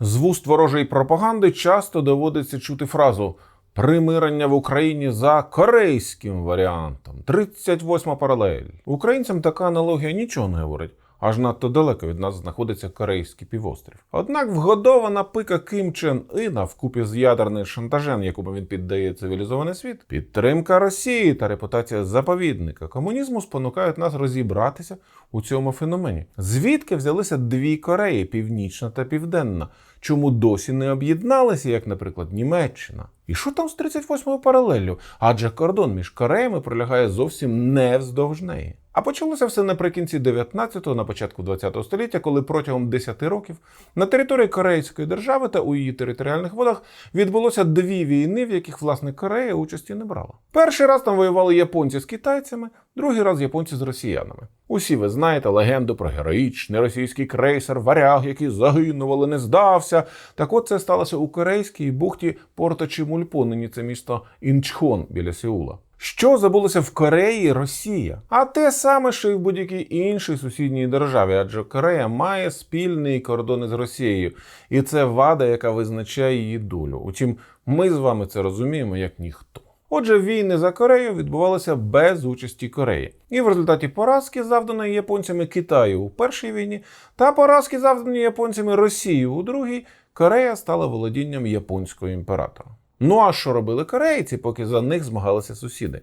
З вуст ворожої пропаганди часто доводиться чути фразу примирення в Україні за корейським варіантом. 38 паралель. Українцям така аналогія нічого не говорить. Аж надто далеко від нас знаходиться корейський півострів. Однак вгодована пика Ким Чен Іна вкупі з ядерним шантажем, якому він піддає цивілізований світ, підтримка Росії та репутація заповідника комунізму спонукають нас розібратися у цьому феномені. Звідки взялися дві Кореї північна та південна? Чому досі не об'єдналися, як, наприклад, Німеччина? І що там з 38-ю паралеллю? Адже кордон між Кореями пролягає зовсім не вздовж неї. А почалося все наприкінці 19-го, на початку 20-го століття, коли протягом 10 років на території Корейської держави та у її територіальних водах відбулося дві війни, в яких власне Корея участі не брала. Перший раз там воювали японці з китайцями, другий раз японці з росіянами. Усі ви знаєте легенду про героїчний російський крейсер Варяг, який загинув, але не здався. Так от це сталося у корейській бухті Порто Чимульпо, нині це місто Інчхон біля Сеула. Що забулося в Кореї Росія? А те саме, що й в будь-якій іншій сусідній державі, адже Корея має спільний кордон з Росією, і це вада, яка визначає її долю. Утім, ми з вами це розуміємо як ніхто. Отже, війни за Корею відбувалися без участі Кореї, і в результаті поразки, завданої японцями Китаю у першій війні, та поразки, завданої японцями Росії у другій, Корея стала володінням японського імператора. Ну а що робили корейці, поки за них змагалися сусіди?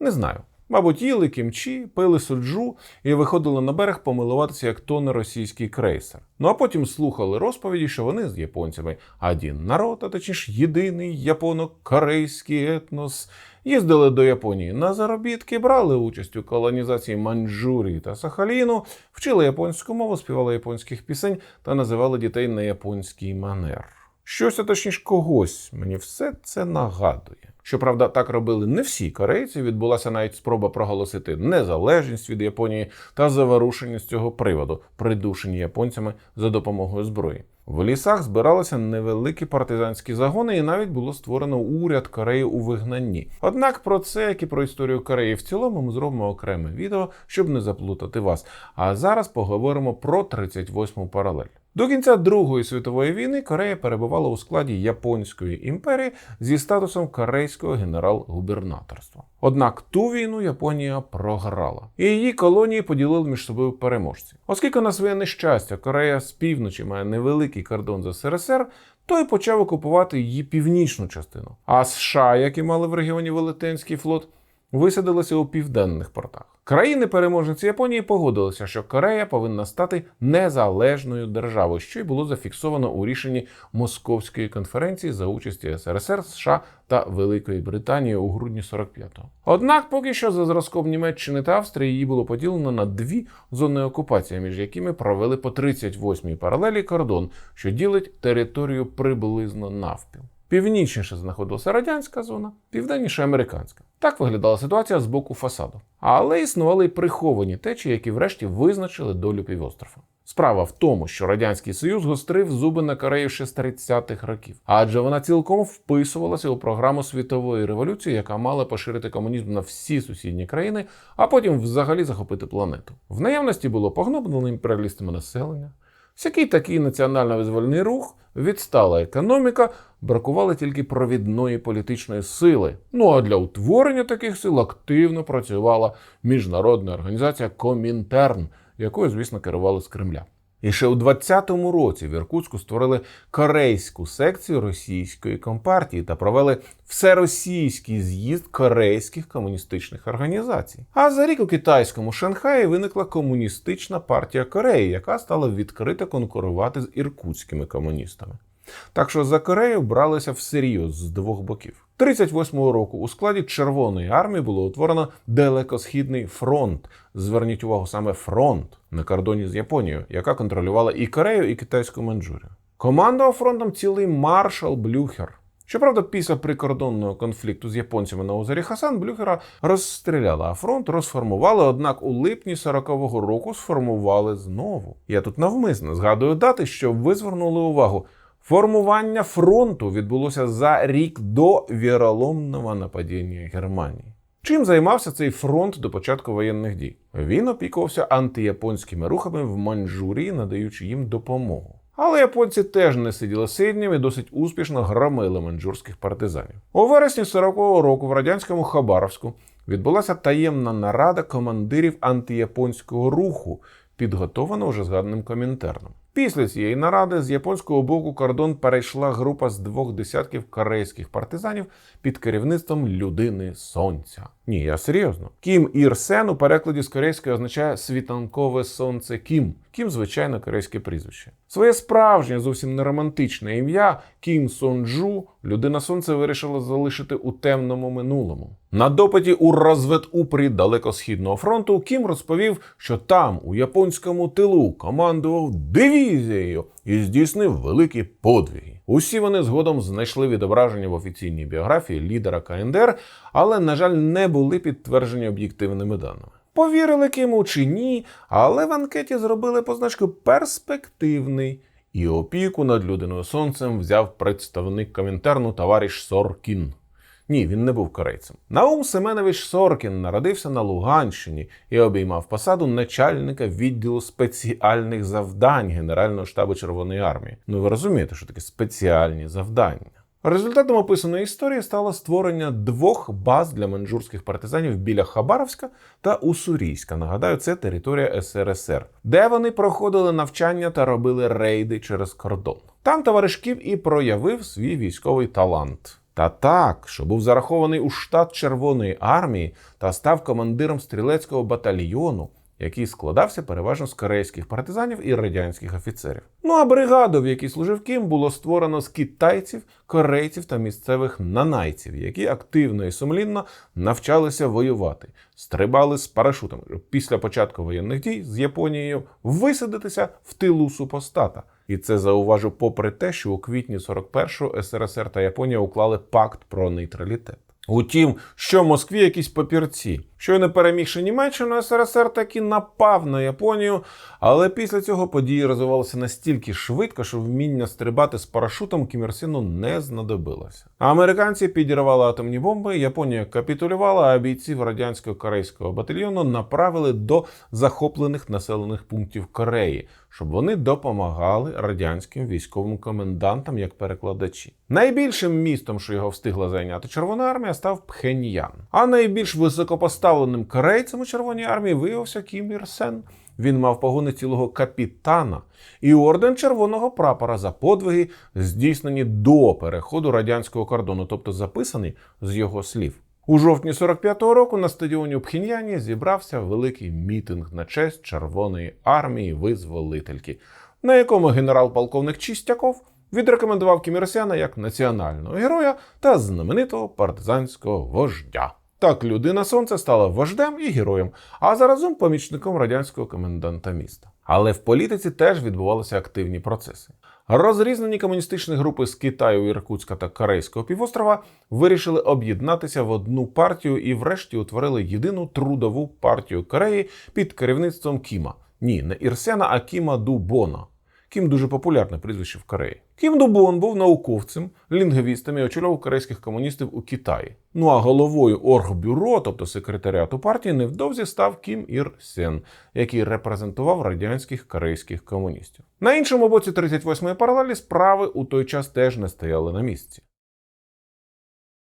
Не знаю. Мабуть, їли кімчі, пили суджу і виходили на берег помилуватися, як тоне російський крейсер. Ну а потім слухали розповіді, що вони з японцями один народ, а точніше єдиний японо-корейський етнос. Їздили до Японії на заробітки, брали участь у колонізації Маньчжурії та Сахаліну, вчили японську мову, співали японських пісень та називали дітей на японський манер. Щось, а точніше когось, мені все це нагадує. Щоправда, так робили не всі корейці. Відбулася навіть спроба проголосити незалежність від Японії та заворушення з цього приводу, придушені японцями за допомогою зброї. В лісах збиралися невеликі партизанські загони, і навіть було створено уряд Кореї у вигнанні. Однак про це, як і про історію Кореї в цілому, ми зробимо окреме відео, щоб не заплутати вас. А зараз поговоримо про 38-му паралель. До кінця Другої світової війни Корея перебувала у складі Японської імперії зі статусом корейського генерал-губернаторства. Однак ту війну Японія програла, і її колонії поділили між собою переможці. Оскільки на своє нещастя Корея з півночі має невеликий кордон з СРСР, то й почав окупувати її північну частину. А США, які мали в регіоні Велетенський флот, висадилися у південних портах. Країни-переможниці Японії погодилися, що Корея повинна стати незалежною державою, що й було зафіксовано у рішенні Московської конференції за участі СРСР, США та Великої Британії у грудні 45-го. Однак, поки що за зразком Німеччини та Австрії її було поділено на дві зони окупації, між якими провели по 38-й паралелі кордон, що ділить територію приблизно навпіл. Північніше знаходилася радянська зона, південніше американська. Так виглядала ситуація з боку фасаду. Але існували й приховані течії, які врешті визначили долю півострова. Справа в тому, що радянський союз гострив зуби на Корею ще з 30-х років, адже вона цілком вписувалася у програму світової революції, яка мала поширити комунізм на всі сусідні країни, а потім взагалі захопити планету. В наявності було погноблене імперіалістами населення. Всякий такий національно-визвольний рух, відстала економіка, бракувало тільки провідної політичної сили. Ну а для утворення таких сил активно працювала міжнародна організація Комінтерн, якою, звісно, керували з Кремля. І ще у 20-му році в Іркутську створили корейську секцію російської компартії та провели всеросійський з'їзд корейських комуністичних організацій. А за рік у китайському Шанхаї виникла комуністична партія Кореї, яка стала відкрито конкурувати з іркутськими комуністами. Так що за Корею бралися всерйоз з двох боків. 38-го року у складі Червоної армії було утворено далекосхідний фронт. Зверніть увагу саме фронт на кордоні з Японією, яка контролювала і Корею, і китайську Манчжурію. Командував фронтом цілий маршал Блюхер. Щоправда, після прикордонного конфлікту з японцями на озері Хасан Блюхера розстріляли, а фронт розформували, однак у липні 40-го року сформували знову. Я тут навмисно згадую дати, щоб ви звернули увагу. Формування фронту відбулося за рік до віроломного нападіння Германії. Чим займався цей фронт до початку воєнних дій? Він опікувався антияпонськими рухами в Маньчжурії, надаючи їм допомогу. Але японці теж не сиділи сиднім і досить успішно громили манджурських партизанів. У вересні 40-го року в радянському Хабаровську відбулася таємна нарада командирів антияпонського руху, підготована вже згаданим комінтерном. Після цієї наради з японського боку кордон перейшла група з двох десятків корейських партизанів під керівництвом людини сонця. Ні, я серйозно. Кім Ір Сен у перекладі з корейської означає світанкове сонце Кім. Кім, звичайно, корейське прізвище. Своє справжнє, зовсім не романтичне ім'я Кім Сонджу людина сонця вирішила залишити у темному минулому. На допиті у розведупрі далекосхідного фронту Кім розповів, що там, у японському тилу, командував дивізією і здійснив великі подвиги. Усі вони згодом знайшли відображення в офіційній біографії лідера КНДР, але, на жаль, не були підтверджені об'єктивними даними. Повірили Киму чи ні, але в анкеті зробили позначку перспективний. І опіку над людиною сонцем взяв представник комінтерну товариш Соркін. Ні, він не був корейцем. Наум Семенович Соркін народився на Луганщині і обіймав посаду начальника відділу спеціальних завдань Генерального штабу Червоної армії. Ну ви розумієте, що таке спеціальні завдання. Результатом описаної історії стало створення двох баз для манджурських партизанів біля Хабаровська та Уссурійська. Нагадаю, це територія СРСР, де вони проходили навчання та робили рейди через кордон. Там товариш Кім і проявив свій військовий талант. Та так, що був зарахований у штат Червоної армії та став командиром стрілецького батальйону, який складався переважно з корейських партизанів і радянських офіцерів. Ну а бригаду, в якій служив Кім, було створено з китайців, корейців та місцевих нанайців, які активно і сумлінно навчалися воювати, стрибали з парашутами щоб після початку воєнних дій з Японією висадитися в тилу супостата. І це зауважу, попри те, що у квітні 41-го СРСР та Японія уклали пакт про нейтралітет. Утім, що Москві якісь папірці. Щойно перемігши Німеччину, СРСР таки напав на Японію, але після цього події розвивалися настільки швидко, що вміння стрибати з парашутом Кім не знадобилося. Американці підірвали атомні бомби, Японія капітулювала, а бійців радянського корейського батальйону направили до захоплених населених пунктів Кореї, щоб вони допомагали радянським військовим комендантам як перекладачі. Найбільшим містом, що його встигла зайняти Червона армія, став Пхеньян. А найбільш високопоставленим корейцем у Червоній армії виявився Кім Ір Сен. Він мав погони цілого капітана і орден червоного прапора за подвиги, здійснені до переходу радянського кордону, тобто записаний з його слів. У жовтні 45-го року на стадіоні у Пхеньяні зібрався великий мітинг на честь Червоної армії визволительки, на якому генерал-полковник Чистяков відрекомендував Кім Ір Сена як національного героя та знаменитого партизанського вождя. Так, людина сонця стала вождем і героєм, а заразом помічником радянського коменданта міста. Але в політиці теж відбувалися активні процеси. Розрізнені комуністичні групи з Китаю, Іркутська та Корейського півострова вирішили об'єднатися в одну партію і, врешті, утворили єдину трудову партію Кореї під керівництвом Кіма. Ні, не Ірсена, а Кіма Дубона. Кім дуже популярне прізвище в Кореї. Кім Дубон був науковцем, лінгвістом і очолював корейських комуністів у Китаї. Ну а головою оргбюро, тобто секретаріату партії, невдовзі став Кім Ір Сен, який репрезентував радянських корейських комуністів. На іншому боці 38-ї паралелі справи у той час теж не стояли на місці.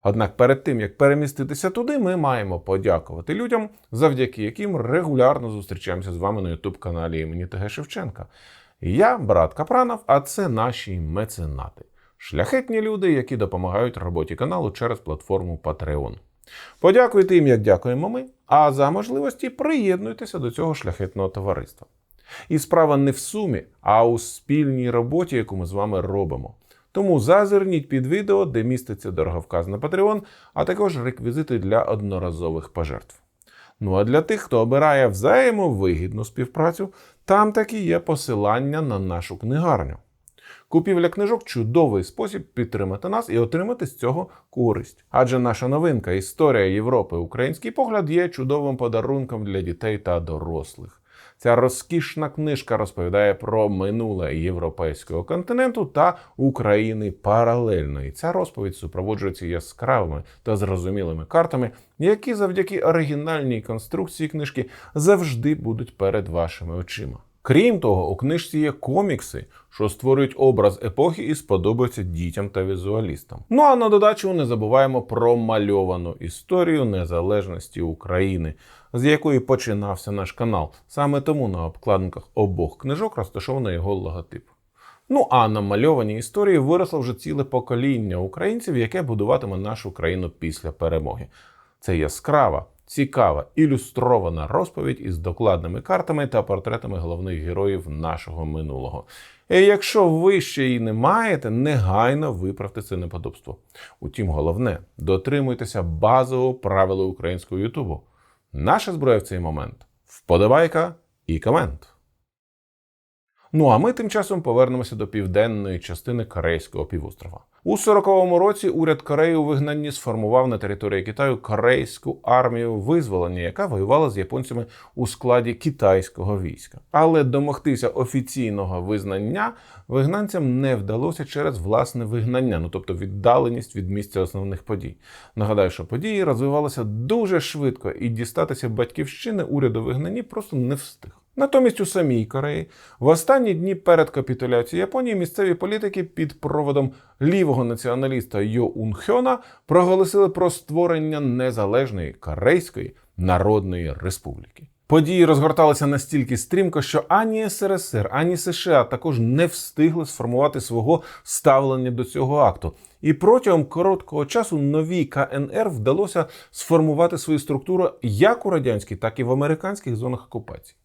Однак перед тим як переміститися туди, ми маємо подякувати людям, завдяки яким регулярно зустрічаємося з вами на youtube каналі імені ТГ Шевченка. Я брат Капранов, а це наші меценати. Шляхетні люди, які допомагають роботі каналу через платформу Patreon. Подякуйте їм, як дякуємо ми, а за можливості приєднуйтеся до цього шляхетного товариства. І справа не в сумі, а у спільній роботі, яку ми з вами робимо. Тому зазирніть під відео, де міститься дороговказ на Patreon, а також реквізити для одноразових пожертв. Ну а для тих, хто обирає взаємовигідну співпрацю, там таки є посилання на нашу книгарню. Купівля книжок чудовий спосіб підтримати нас і отримати з цього користь. Адже наша новинка Історія Європи Український погляд є чудовим подарунком для дітей та дорослих. Ця розкішна книжка розповідає про минуле європейського континенту та України паралельно. І ця розповідь супроводжується яскравими та зрозумілими картами, які завдяки оригінальній конструкції книжки завжди будуть перед вашими очима. Крім того, у книжці є комікси, що створюють образ епохи і сподобаються дітям та візуалістам. Ну а на додачу не забуваємо про мальовану історію незалежності України, з якої починався наш канал. Саме тому на обкладинках обох книжок розташовано його логотип. Ну а на мальованій історії виросло вже ціле покоління українців, яке будуватиме нашу країну після перемоги. Це яскрава, цікава, ілюстрована розповідь із докладними картами та портретами головних героїв нашого минулого. І якщо ви ще її не маєте, негайно виправте це неподобство. Утім, головне, дотримуйтеся базового правила українського Ютубу. Наша зброя в цей момент вподобайка і комент. Ну а ми тим часом повернемося до південної частини Корейського півострова. У 40-му році уряд Кореї у вигнанні сформував на території Китаю корейську армію визволення, яка воювала з японцями у складі китайського війська. Але домогтися офіційного визнання вигнанцям не вдалося через власне вигнання, ну тобто віддаленість від місця основних подій. Нагадаю, що події розвивалися дуже швидко, і дістатися батьківщини уряду вигнанні просто не встиг. Натомість у самій Кореї в останні дні перед капітуляцією Японії місцеві політики під проводом лівого націоналіста Йо Ун проголосили про створення незалежної Корейської Народної Республіки. Події розгорталися настільки стрімко, що ані СРСР, ані США також не встигли сформувати свого ставлення до цього акту. І протягом короткого часу новій КНР вдалося сформувати свою структуру як у радянській, так і в американських зонах окупації.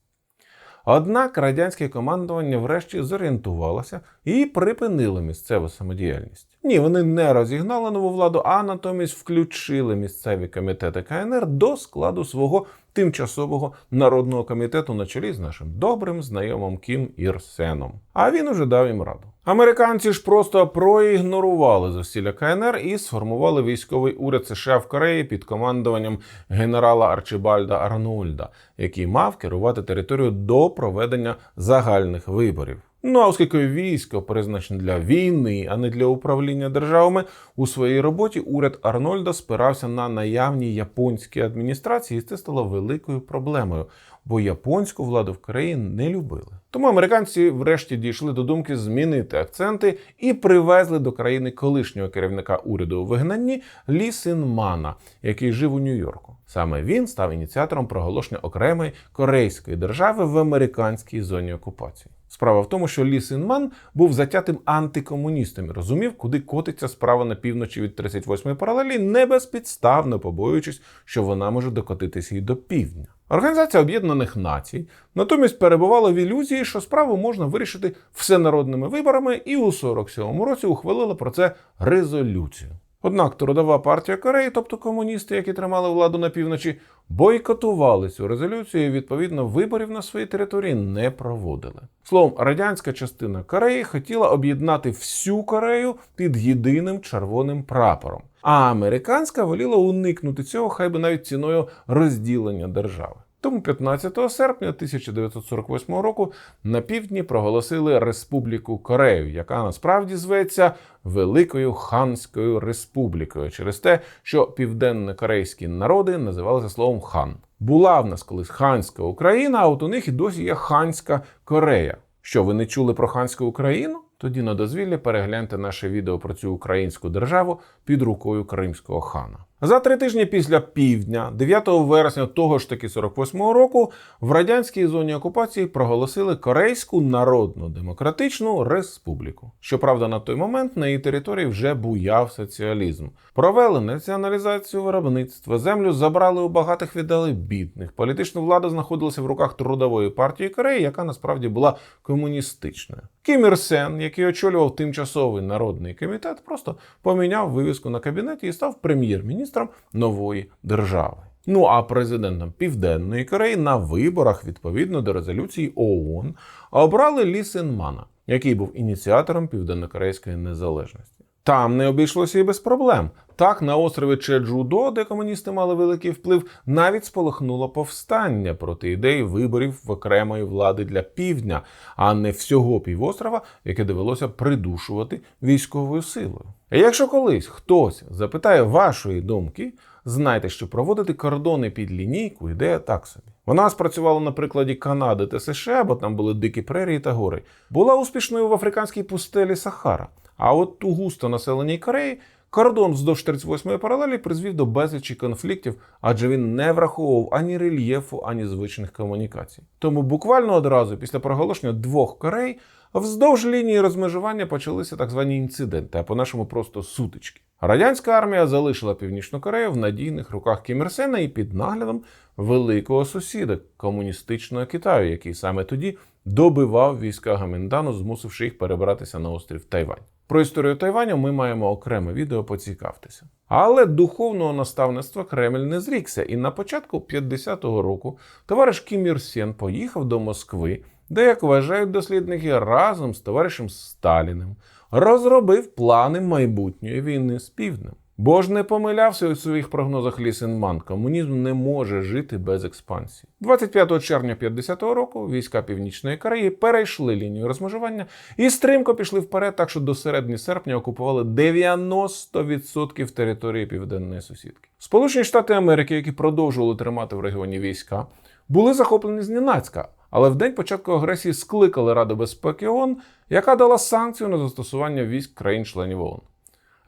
Однак радянське командування врешті зорієнтувалося і припинило місцеву самодіяльність. Ні, вони не розігнали нову владу, а натомість включили місцеві комітети КНР до складу свого тимчасового народного комітету на чолі з нашим добрим знайомим Кім Ір Сеном. А він уже дав їм раду. Американці ж просто проігнорували засілля КНР і сформували військовий уряд США в Кореї під командуванням генерала Арчибальда Арнольда, який мав керувати територією до проведення загальних виборів. Ну а оскільки військо призначене для війни, а не для управління державами, у своїй роботі уряд Арнольда спирався на наявні японські адміністрації, і це стало великою проблемою, бо японську владу в Кореї не любили. Тому американці врешті дійшли до думки змінити акценти і привезли до країни колишнього керівника уряду у вигнанні Лі Синмана, який жив у Нью-Йорку. Саме він став ініціатором проголошення окремої корейської держави в американській зоні окупації. Справа в тому, що Лі Синман був затятим антикомуністом і розумів, куди котиться справа на півночі від 38-ї паралелі, не безпідставно побоюючись, що вона може докотитися і до півдня. Організація Об'єднаних Націй натомість перебувала в ілюзії, що справу можна вирішити всенародними виборами, і у 47-му році ухвалила про це резолюцію. Однак трудова партія Кореї, тобто комуністи, які тримали владу на півночі, бойкотували цю резолюцію і відповідно виборів на своїй території не проводили. Словом, радянська частина Кореї хотіла об'єднати всю Корею під єдиним червоним прапором. А американська воліла уникнути цього, хай би навіть ціною розділення держави. Тому 15 серпня 1948 року на півдні проголосили Республіку Корею, яка насправді зветься Великою Ханською Республікою, через те, що південно-корейські народи називалися словом хан. Була в нас колись ханська Україна, а от у них і досі є ханська Корея. Що ви не чули про ханську Україну? Тоді на дозвіллі перегляньте наше відео про цю українську державу під рукою кримського хана. За три тижні після півдня, 9 вересня того ж таки 48-го року, в радянській зоні окупації проголосили Корейську Народну Демократичну Республіку. Щоправда, на той момент на її території вже буяв соціалізм. Провели націоналізацію виробництва, землю забрали у багатих, віддали бідних. Політична влада знаходилася в руках трудової партії Кореї, яка насправді була комуністичною. Кім Ір Сен, який очолював тимчасовий народний комітет, просто поміняв вивіску на кабінеті і став прем'єр-міністром нової держави. Ну а президентом Південної Кореї на виборах відповідно до резолюції ООН обрали Лі Синмана, який був ініціатором південнокорейської незалежності. Там не обійшлося і без проблем. Так, на острові Чеджудо, де комуністи мали великий вплив, навіть спалахнуло повстання проти ідеї виборів в окремої влади для півдня, а не всього півострова, яке довелося придушувати військовою силою. І якщо колись хтось запитає вашої думки, знайте, що проводити кордони під лінійку ідея так собі. Вона спрацювала на прикладі Канади та США, бо там були дикі прерії та гори. Була успішною в африканській пустелі Сахара. А от у густо населеній Кореї кордон вздовж 38-ї паралелі призвів до безлічі конфліктів, адже він не враховував ані рельєфу, ані звичних комунікацій. Тому буквально одразу після проголошення двох Корей вздовж лінії розмежування почалися так звані інциденти, а по-нашому просто сутички. Радянська армія залишила Північну Корею в надійних руках Кім Ір Сена і під наглядом великого сусіда комуністичного Китаю, який саме тоді добивав війська Гаміндану, змусивши їх перебратися на острів Тайвань. Про історію Тайваню ми маємо окреме відео, поцікавтеся. Але духовного наставництва Кремль не зрікся, і на початку 50-го року товариш Кім Ір Сен поїхав до Москви, де, як вважають дослідники, разом з товаришем Сталіним розробив плани майбутньої війни з півднем. Бо ж не помилявся у своїх прогнозах Лісенман. Комунізм не може жити без експансії. 25 червня 50-го року війська Північної Кореї перейшли лінію розмежування і стрімко пішли вперед, так що до середини серпня окупували 90% території південної сусідки. Сполучені Штати Америки, які продовжували тримати в регіоні війська, були захоплені зненацька, але в день початку агресії скликали Раду безпеки ООН, яка дала санкцію на застосування військ країн-членів ООН.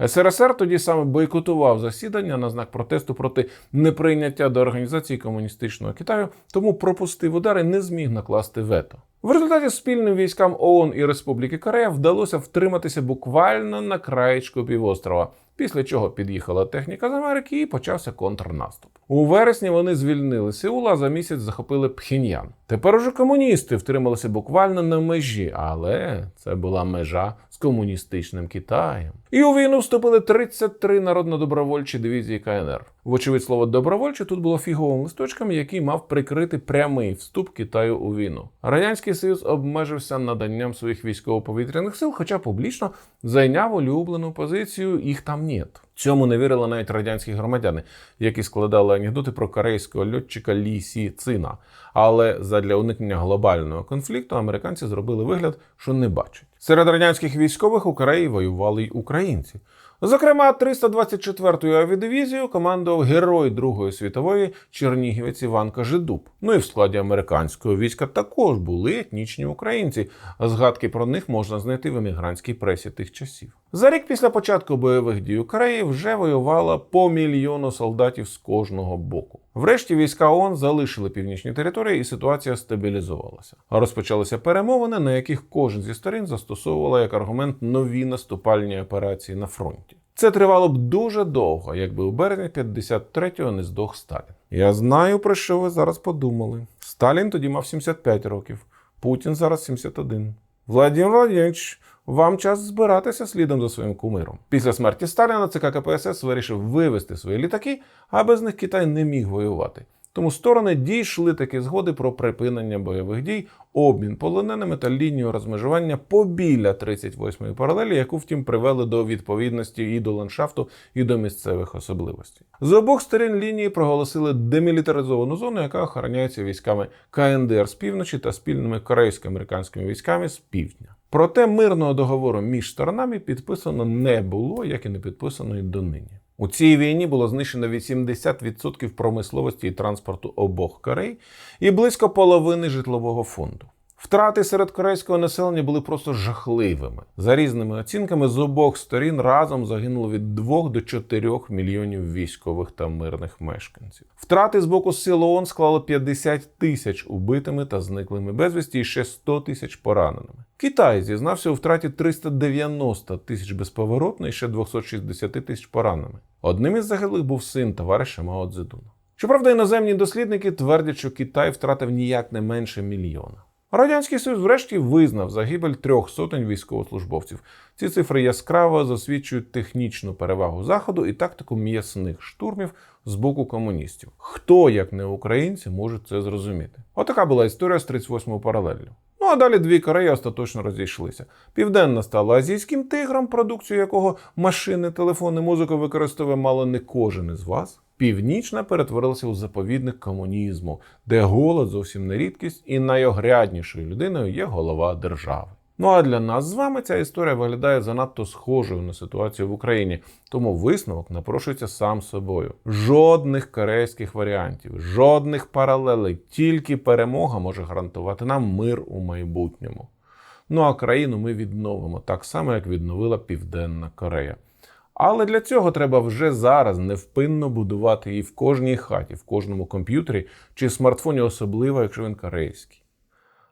СРСР тоді саме бойкотував засідання на знак протесту проти неприйняття до організації комуністичного Китаю, тому пропустив удар і не зміг накласти вето. В результаті спільним військам ООН і Республіки Корея вдалося втриматися буквально на краєчку півострова, після чого під'їхала техніка з Америки і почався контрнаступ. У вересні вони звільнили Сеул, а за місяць захопили Пхеньян. Тепер уже комуністи втрималися буквально на межі, але це була межа з комуністичним Китаєм. І у війну вступили 33 народно-добровольчі дивізії КНР. Вочевидь, слово добровольче тут було фіговим листочком, який мав прикрити прямий вступ Китаю у війну. Радянський Союз обмежився наданням своїх військово-повітряних сил, хоча публічно зайняв улюблену позицію їх там нет. Цьому не вірили навіть радянські громадяни, які складали анекдоти про корейського льотчика Лі Сі Цина. Але задля уникнення глобального конфлікту американці зробили вигляд, що не бачать. Серед радянських військових у Кореї воювали й українці. Зокрема, 324-ю авіадивізію командував герой Другої світової чернігівець Іван Кажедуб. Ну і в складі американського війська також були етнічні українці. Згадки про них можна знайти в емігрантській пресі тих часів. За рік після початку бойових дій у Кореї вже воювало по мільйону солдатів з кожного боку. Врешті війська ООН залишили північні території, і ситуація стабілізувалася. Розпочалися перемовини, на яких кожен зі сторін застосовувала як аргумент нові наступальні операції на фронті. Це тривало б дуже довго, якби у березні 53-го не здох Сталін. Я знаю, про що ви зараз подумали. Сталін тоді мав 75 років, Путін зараз 71. Владимир Владимирович, вам час збиратися слідом за своїм кумиром. Після смерті Сталіна ЦК КПСС вирішив вивести свої літаки, а без них Китай не міг воювати. Тому сторони дійшли такі згоди про припинення бойових дій, обмін полоненими та лінію розмежування побіля 38-ї паралелі, яку втім привели до відповідності і до ландшафту, і до місцевих особливостей. З обох сторін лінії проголосили демілітаризовану зону, яка охороняється військами КНДР з півночі та спільними корейсько-американськими військами з півдня. Проте мирного договору між сторонами підписано не було, як і не підписано і донині. У цій війні було знищено 80% промисловості і транспорту обох Корей і близько половини житлового фонду. Втрати серед корейського населення були просто жахливими. За різними оцінками, з обох сторін разом загинуло від 2 до 4 мільйонів військових та мирних мешканців. Втрати з боку сил ООН склали 50 тисяч убитими та зниклими безвісті і ще 100 тисяч пораненими. Китай зізнався у втраті 390 тисяч безповоротно і ще 260 тисяч пораненими. Одним із загиблих був син товариша Мао Цзедуна. Щоправда, іноземні дослідники твердять, що Китай втратив ніяк не менше мільйона. Радянський Союз врешті визнав загибель трьох сотень військовослужбовців. Ці цифри яскраво засвідчують технічну перевагу заходу і тактику м'ясних штурмів з боку комуністів. Хто, як не українці, може це зрозуміти? Отака була історія з 38-ю паралеллю. Ну а далі дві Кореї остаточно розійшлися. Південна стала азійським тигром, продукцію якого машини, телефони, музику використовує мало не кожен із вас. Північна перетворилася у заповідник комунізму, де голод зовсім не рідкість, і найогряднішою людиною є голова держави. Ну а для нас з вами ця історія виглядає занадто схожою на ситуацію в Україні. Тому висновок напрошується сам собою. Жодних корейських варіантів, жодних паралелей, тільки перемога може гарантувати нам мир у майбутньому. Ну а країну ми відновимо так само, як відновила Південна Корея. Але для цього треба вже зараз невпинно будувати її в кожній хаті, в кожному комп'ютері чи смартфоні, особливо, якщо він корейський.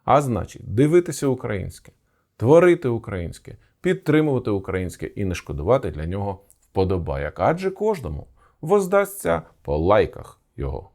А значить, дивитися українське, творити українське, підтримувати українське і не шкодувати для нього вподобаяк. Адже кожному воздасться по лайках його.